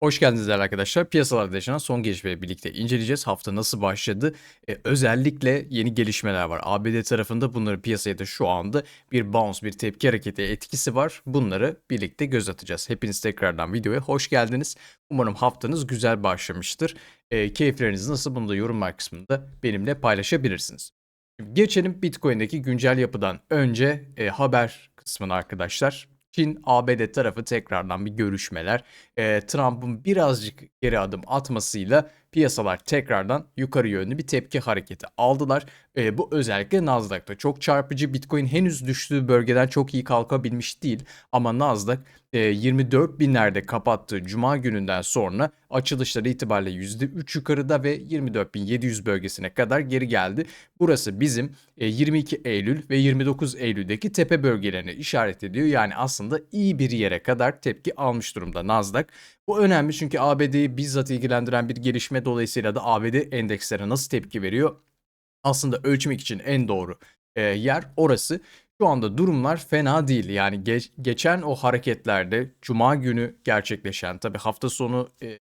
Hoş geldiniz değerli arkadaşlar. Piyasalarda yaşanan son gelişmeleri birlikte inceleyeceğiz. Hafta nasıl başladı? Ee, özellikle yeni gelişmeler var. ABD tarafında bunları piyasaya da şu anda bir bounce, bir tepki hareketi etkisi var. Bunları birlikte göz atacağız. Hepiniz tekrardan videoya hoş geldiniz. Umarım haftanız güzel başlamıştır. Ee, keyifleriniz nasıl? Bunu da yorumlar kısmında benimle paylaşabilirsiniz. Geçelim Bitcoin'deki güncel yapıdan önce e, haber kısmına arkadaşlar. Çin, ABD tarafı tekrardan bir görüşmeler. E, Trump'ın birazcık geri adım atmasıyla piyasalar tekrardan yukarı yönlü bir tepki hareketi aldılar. E, bu özellikle Nasdaq'ta çok çarpıcı. Bitcoin henüz düştüğü bölgeden çok iyi kalkabilmiş değil. Ama Nasdaq e, 24 binlerde kapattığı cuma gününden sonra açılışları itibariyle %3 yukarıda ve 24.700 bölgesine kadar geri geldi. Burası bizim e, 22 Eylül ve 29 Eylül'deki tepe bölgelerini işaret ediyor. Yani aslında iyi bir yere kadar tepki almış durumda Nasdaq. Bu önemli çünkü ABD'yi bizzat ilgilendiren bir gelişme dolayısıyla da ABD endekslere nasıl tepki veriyor? Aslında ölçmek için en doğru e, yer orası. Şu anda durumlar fena değil. Yani geç, geçen o hareketlerde cuma günü gerçekleşen tabi hafta sonu e,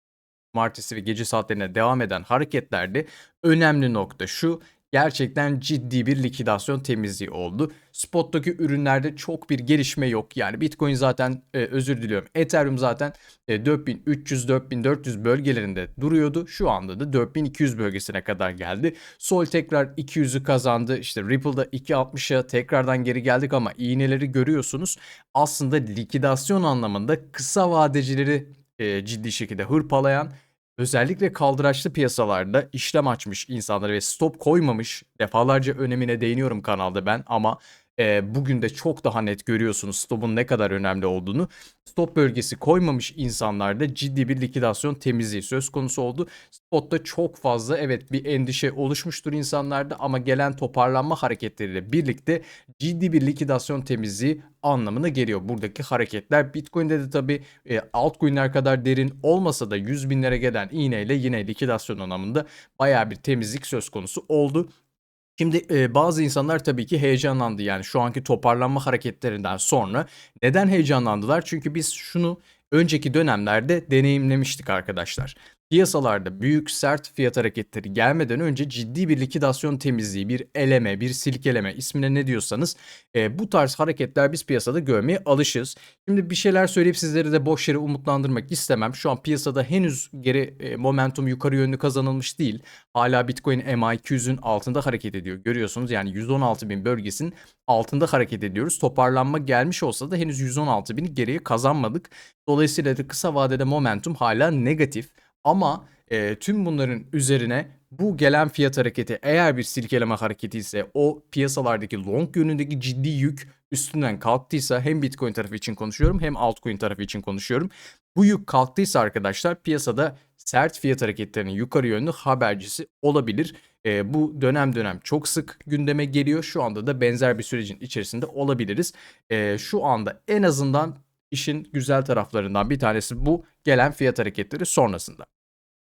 cumartesi ve gece saatlerine devam eden hareketlerde önemli nokta şu gerçekten ciddi bir likidasyon temizliği oldu. Spot'taki ürünlerde çok bir gelişme yok. Yani Bitcoin zaten e, özür diliyorum. Ethereum zaten e, 4300-4400 bölgelerinde duruyordu. Şu anda da 4200 bölgesine kadar geldi. Sol tekrar 200'ü kazandı. İşte Ripple'da 260'a tekrardan geri geldik ama iğneleri görüyorsunuz. Aslında likidasyon anlamında kısa vadecileri e, ciddi şekilde hırpalayan Özellikle kaldıraçlı piyasalarda işlem açmış insanları ve stop koymamış defalarca önemine değiniyorum kanalda ben ama e, bugün de çok daha net görüyorsunuz stopun ne kadar önemli olduğunu. Stop bölgesi koymamış insanlarda ciddi bir likidasyon temizliği söz konusu oldu. Spotta çok fazla evet bir endişe oluşmuştur insanlarda ama gelen toparlanma hareketleriyle birlikte ciddi bir likidasyon temizliği anlamına geliyor buradaki hareketler. Bitcoin'de de tabi e, altcoin'ler kadar derin olmasa da 100 binlere gelen iğneyle yine likidasyon anlamında baya bir temizlik söz konusu oldu. Şimdi e, bazı insanlar tabii ki heyecanlandı. Yani şu anki toparlanma hareketlerinden sonra neden heyecanlandılar? Çünkü biz şunu önceki dönemlerde deneyimlemiştik arkadaşlar. Piyasalarda büyük sert fiyat hareketleri gelmeden önce ciddi bir likidasyon temizliği, bir eleme, bir silkeleme ismine ne diyorsanız e, bu tarz hareketler biz piyasada görmeye alışız. Şimdi bir şeyler söyleyip sizleri de boş yere umutlandırmak istemem. Şu an piyasada henüz geri e, momentum yukarı yönlü kazanılmış değil. Hala Bitcoin MA200'ün altında hareket ediyor. Görüyorsunuz yani 116 bin bölgesinin altında hareket ediyoruz. Toparlanma gelmiş olsa da henüz 116 bini geriye kazanmadık. Dolayısıyla da kısa vadede momentum hala negatif. Ama e, tüm bunların üzerine bu gelen fiyat hareketi eğer bir silkeleme hareketi ise o piyasalardaki long yönündeki ciddi yük üstünden kalktıysa hem Bitcoin tarafı için konuşuyorum hem altcoin tarafı için konuşuyorum. Bu yük kalktıysa arkadaşlar piyasada sert fiyat hareketlerinin yukarı yönlü habercisi olabilir. E, bu dönem dönem çok sık gündeme geliyor. Şu anda da benzer bir sürecin içerisinde olabiliriz. E, şu anda en azından işin güzel taraflarından bir tanesi bu gelen fiyat hareketleri sonrasında.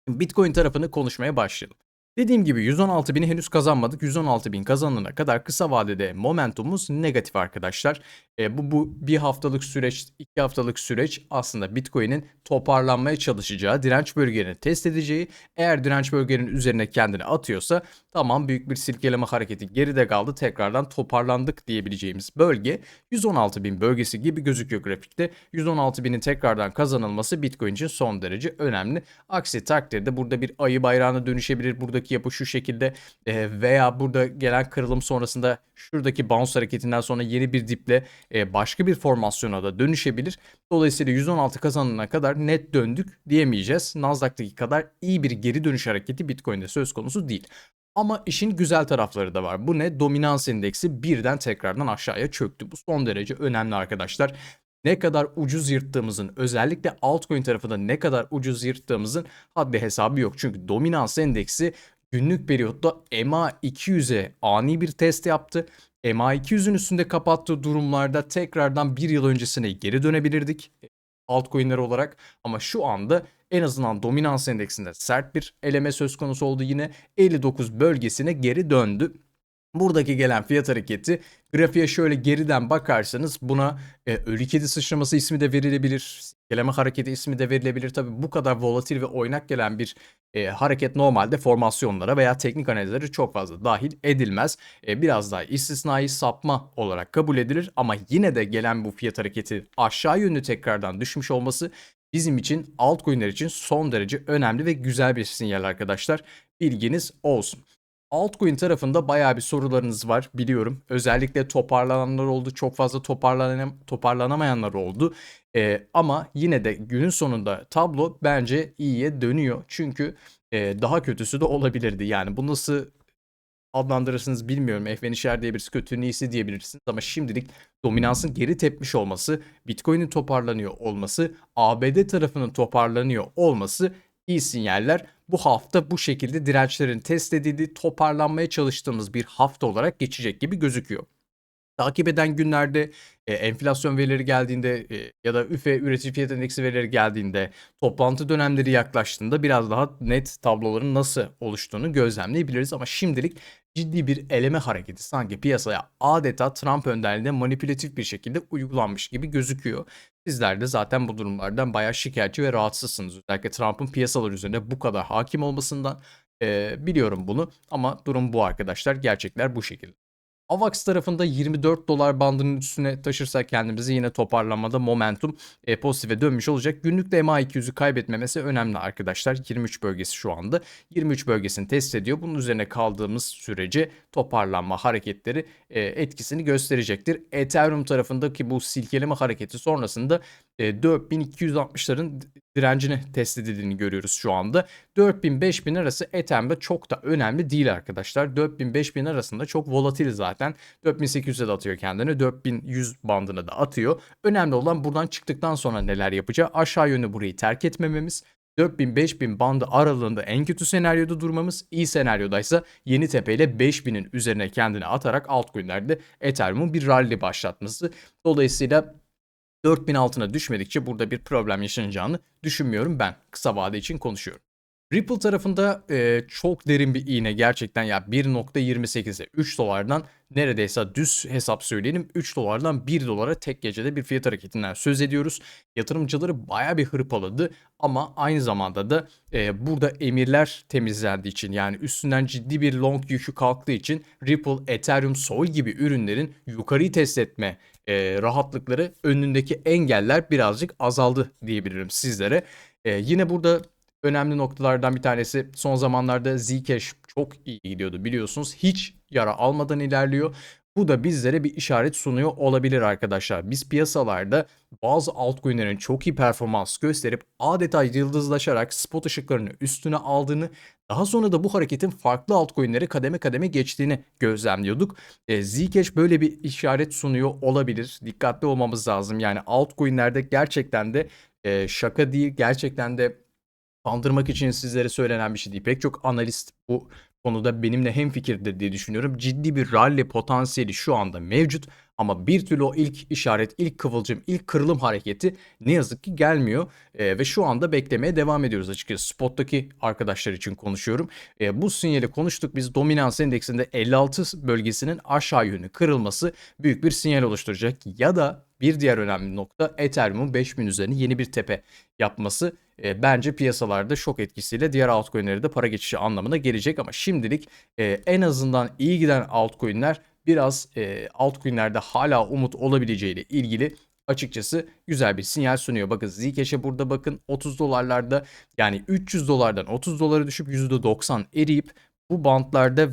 Bitcoin tarafını konuşmaya başlayalım. Dediğim gibi 116 bini henüz kazanmadık. 116 bin kazanana kadar kısa vadede momentumumuz negatif arkadaşlar. E, bu, bu bir haftalık süreç, iki haftalık süreç aslında Bitcoin'in toparlanmaya çalışacağı, direnç bölgelerini test edeceği. Eğer direnç bölgenin üzerine kendini atıyorsa tamam büyük bir silkeleme hareketi geride kaldı. Tekrardan toparlandık diyebileceğimiz bölge 116 bin bölgesi gibi gözüküyor grafikte. 116 binin tekrardan kazanılması Bitcoin için son derece önemli. Aksi takdirde burada bir ayı bayrağına dönüşebilir. Buradaki yapı şu şekilde e, veya burada gelen kırılım sonrasında şuradaki bounce hareketinden sonra yeni bir diple e, başka bir formasyona da dönüşebilir. Dolayısıyla 116 kazanana kadar net döndük diyemeyeceğiz. Nasdaq'taki kadar iyi bir geri dönüş hareketi Bitcoin'de söz konusu değil. Ama işin güzel tarafları da var. Bu ne? Dominans endeksi birden tekrardan aşağıya çöktü. Bu son derece önemli arkadaşlar. Ne kadar ucuz yırttığımızın özellikle altcoin tarafında ne kadar ucuz yırttığımızın haddi hesabı yok. Çünkü dominans endeksi günlük periyotta EMA 200'e ani bir test yaptı. MA200'ün üstünde kapattığı durumlarda tekrardan bir yıl öncesine geri dönebilirdik altcoin'ler olarak ama şu anda en azından dominans endeksinde sert bir eleme söz konusu oldu yine 59 bölgesine geri döndü. Buradaki gelen fiyat hareketi grafiğe şöyle geriden bakarsanız buna e, ölü kedi sıçraması ismi de verilebilir. Silkeleme hareketi ismi de verilebilir. Tabi bu kadar volatil ve oynak gelen bir e, hareket normalde formasyonlara veya teknik analizlere çok fazla dahil edilmez. E, biraz daha istisnai sapma olarak kabul edilir ama yine de gelen bu fiyat hareketi aşağı yönlü tekrardan düşmüş olması bizim için altcoin'ler için son derece önemli ve güzel bir sinyal arkadaşlar. Bilginiz olsun. Altcoin tarafında bayağı bir sorularınız var biliyorum. Özellikle toparlananlar oldu. Çok fazla toparlanam toparlanamayanlar oldu. Ee, ama yine de günün sonunda tablo bence iyiye dönüyor. Çünkü e, daha kötüsü de olabilirdi. Yani bu nasıl adlandırırsınız bilmiyorum. Efenişer diyebilirsiniz, kötünün iyisi diyebilirsiniz. Ama şimdilik dominansın geri tepmiş olması, Bitcoin'in toparlanıyor olması, ABD tarafının toparlanıyor olması iyi sinyaller. Bu hafta bu şekilde dirençlerin test edildiği, toparlanmaya çalıştığımız bir hafta olarak geçecek gibi gözüküyor. Takip eden günlerde e, enflasyon verileri geldiğinde e, ya da üfe üretici fiyat endeksi verileri geldiğinde toplantı dönemleri yaklaştığında biraz daha net tabloların nasıl oluştuğunu gözlemleyebiliriz ama şimdilik ciddi bir eleme hareketi sanki piyasaya adeta Trump önderliğinde manipülatif bir şekilde uygulanmış gibi gözüküyor. Sizler de zaten bu durumlardan bayağı şikayetçi ve rahatsızsınız. Özellikle Trump'ın piyasalar üzerinde bu kadar hakim olmasından e, biliyorum bunu ama durum bu arkadaşlar. Gerçekler bu şekilde. AVAX tarafında 24 dolar bandının üstüne taşırsak kendimizi yine toparlanmada momentum e, pozitife dönmüş olacak. Günlükte MA200'ü kaybetmemesi önemli arkadaşlar. 23 bölgesi şu anda. 23 bölgesini test ediyor. Bunun üzerine kaldığımız sürece toparlanma hareketleri e, etkisini gösterecektir. Ethereum tarafındaki bu silkeleme hareketi sonrasında 4260'ların direncini test edildiğini görüyoruz şu anda. 4000-5000 arası Ethereum'da çok da önemli değil arkadaşlar. 4000-5000 arasında çok volatil zaten. 4800'e de atıyor kendini. 4100 bandına da atıyor. Önemli olan buradan çıktıktan sonra neler yapacağı. Aşağı yönlü burayı terk etmememiz. 4000-5000 bandı aralığında en kötü senaryoda durmamız, iyi senaryodaysa yeni tepe ile 5000'in üzerine kendini atarak altcoin'lerde Ethereum'un bir rally başlatması. Dolayısıyla 4000 altına düşmedikçe burada bir problem yaşanacağını düşünmüyorum ben. Kısa vade için konuşuyorum. Ripple tarafında e, çok derin bir iğne gerçekten ya 1.28'e 3 dolardan neredeyse düz hesap söyleyelim 3 dolardan 1 dolara tek gecede bir fiyat hareketinden söz ediyoruz. Yatırımcıları baya bir hırpaladı ama aynı zamanda da e, burada emirler temizlendiği için yani üstünden ciddi bir long yükü kalktığı için Ripple, Ethereum, Sol gibi ürünlerin yukarıyı test etme e, rahatlıkları önündeki engeller birazcık azaldı diyebilirim sizlere. E, yine burada önemli noktalardan bir tanesi son zamanlarda Zcash çok iyi gidiyordu biliyorsunuz. Hiç yara almadan ilerliyor. Bu da bizlere bir işaret sunuyor olabilir arkadaşlar. Biz piyasalarda bazı altcoin'lerin çok iyi performans gösterip adeta yıldızlaşarak spot ışıklarını üstüne aldığını daha sonra da bu hareketin farklı altcoin'lere kademe kademe geçtiğini gözlemliyorduk. E, Zcash böyle bir işaret sunuyor olabilir. Dikkatli olmamız lazım. Yani altcoin'lerde gerçekten de e, şaka değil gerçekten de kandırmak için sizlere söylenen bir şey değil. Pek çok analist bu konuda benimle hemfikirdir diye düşünüyorum. Ciddi bir rally potansiyeli şu anda mevcut ama bir türlü o ilk işaret, ilk kıvılcım, ilk kırılım hareketi ne yazık ki gelmiyor. E, ve şu anda beklemeye devam ediyoruz açıkçası. Spot'taki arkadaşlar için konuşuyorum. E, bu sinyali konuştuk biz. Dominans endeksinde 56 bölgesinin aşağı yönü kırılması büyük bir sinyal oluşturacak. Ya da bir diğer önemli nokta Ethereum'un 5000 üzerine yeni bir tepe yapması e, bence piyasalarda şok etkisiyle diğer altcoin'lere de para geçişi anlamına gelecek ama şimdilik e, en azından iyi giden altcoin'ler biraz e, altcoin'lerde hala umut olabileceğiyle ilgili açıkçası güzel bir sinyal sunuyor. Bakın Zcash'e burada bakın 30 dolarlarda yani 300 dolardan 30 dolara düşüp %90 eriyip bu bantlarda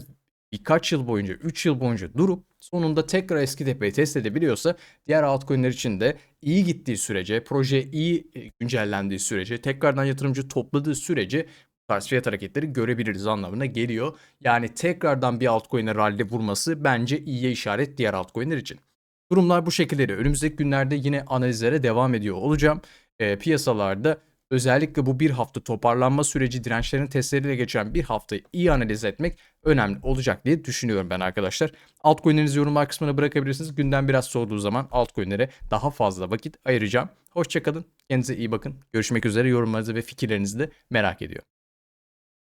birkaç yıl boyunca 3 yıl boyunca durup sonunda tekrar eski tepeyi test edebiliyorsa diğer altcoin'ler için de iyi gittiği sürece, proje iyi e, güncellendiği sürece, tekrardan yatırımcı topladığı sürece tarz fiyat hareketleri görebiliriz anlamına geliyor. Yani tekrardan bir altcoin'e rally vurması bence iyiye işaret diğer altcoin'ler için. Durumlar bu şekilde. Önümüzdeki günlerde yine analizlere devam ediyor olacağım. E, piyasalarda Özellikle bu bir hafta toparlanma süreci dirençlerin testleriyle geçen bir haftayı iyi analiz etmek önemli olacak diye düşünüyorum ben arkadaşlar. Altcoin'lerinizi yorumlar kısmına bırakabilirsiniz. Günden biraz soğuduğu zaman altcoin'lere daha fazla vakit ayıracağım. Hoşçakalın. Kendinize iyi bakın. Görüşmek üzere. Yorumlarınızı ve fikirlerinizi de merak ediyorum.